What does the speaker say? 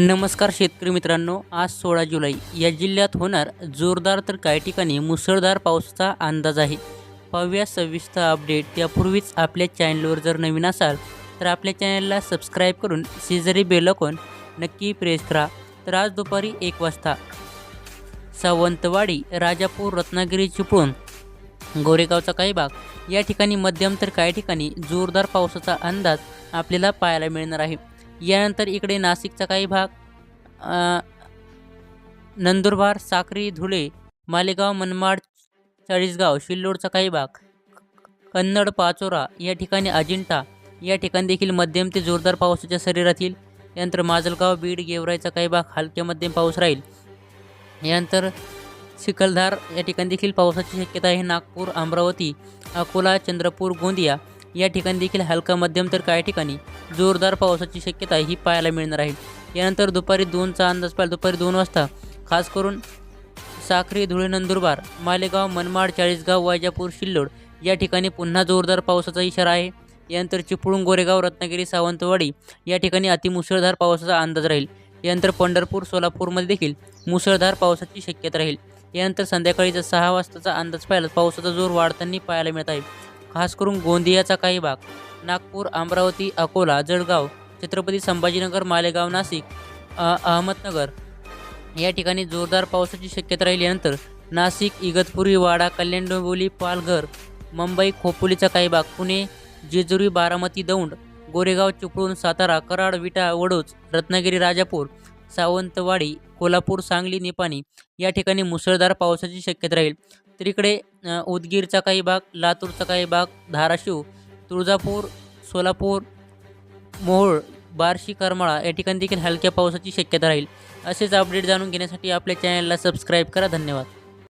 नमस्कार शेतकरी मित्रांनो आज सोळा जुलै. या जिल्ह्यात होणार जोरदार तर काही ठिकाणी मुसळधार पावसाचा अंदाज आहे. पाहूया सविस्तर अपडेट त्यापूर्वीच आपल्या चॅनलवर जर नवीन असाल तर आपल्या चॅनलला सबस्क्राईब करून शेजारी बेलकॉन नक्की प्रेस करा. तर आज दुपारी एक वाजता सावंतवाडी राजापूर रत्नागिरी चिपळूण गोरेगावचा काही भाग या ठिकाणी मध्यम तर काही ठिकाणी जोरदार पावसाचा अंदाज आपल्याला पाहायला मिळणार आहे. यानंतर इकडे नाशिकचा काही भाग नंदुरबार साक्री धुळे मालेगाव मनमाड चाळीसगाव शिल्लोडचा काही भाग कन्नड पाचोरा या ठिकाणी अजिंठा या ठिकाणी देखील मध्यम ते जोरदार पावसाच्या सरी राहतील. यानंतर माजलगाव बीड गेवराईचा काही भाग हलक्या मध्यम पाऊस राहील. यानंतर चिखलधार या ठिकाणी देखील पावसाची शक्यता आहे. नागपूर अमरावती अकोला चंद्रपूर गोंदिया या ठिकाणी देखील हलका मध्यम तर काही ठिकाणी जोरदार पावसाची शक्यता ही पाहायला मिळणार आहे. यानंतर दुपारी दोनचा अंदाज पाहिला दुपारी दोन वाजता खास करून साखरी धुळे नंदुरबार मालेगाव मनमाड चाळीसगाव वैजापूर शिल्लोड या ठिकाणी पुन्हा जोरदार पावसाचा इशारा आहे. यानंतर चिपळूण गोरेगाव रत्नागिरी सावंतवाडी या ठिकाणी अतिमुसळधार पावसाचा अंदाज राहील. यानंतर पंढरपूर सोलापूरमध्ये देखील मुसळधार पावसाची शक्यता राहील. यानंतर संध्याकाळीचा सहा वाजताचा अंदाज पाहिला पावसाचा जोर वाढताना पाहायला मिळत आहे. खास करून गोंदियाचा काही भाग नागपूर अमरावती अकोला जळगाव छत्रपती संभाजीनगर मालेगाव नाशिक अहमदनगर या ठिकाणी जोरदार पावसाची शक्यता राहिल्यानंतर नाशिक इगतपुरी वाडा कल्याण डोंबिवली पालघर मुंबई खोपोलीचा काही भाग पुणे जेजुरी बारामती दौंड गोरेगाव चिपळूण सातारा कराड विटा वडोज रत्नागिरी राजापूर सावंतवाडी कोल्हापूर सांगली निपाणी या ठिकाणी मुसळधार पावसाची शक्यता राहील. तर इकडे उदगीरचा काही भाग लातूरचा काही भाग धाराशिव तुळजापूर सोलापूर मोहोळ बार्शी करमाळा या ठिकाणी देखील हलक्या पावसाची शक्यता राहील. असेच अपडेट जाणून घेण्यासाठी आपल्या चॅनलला सबस्क्राईब करा. धन्यवाद.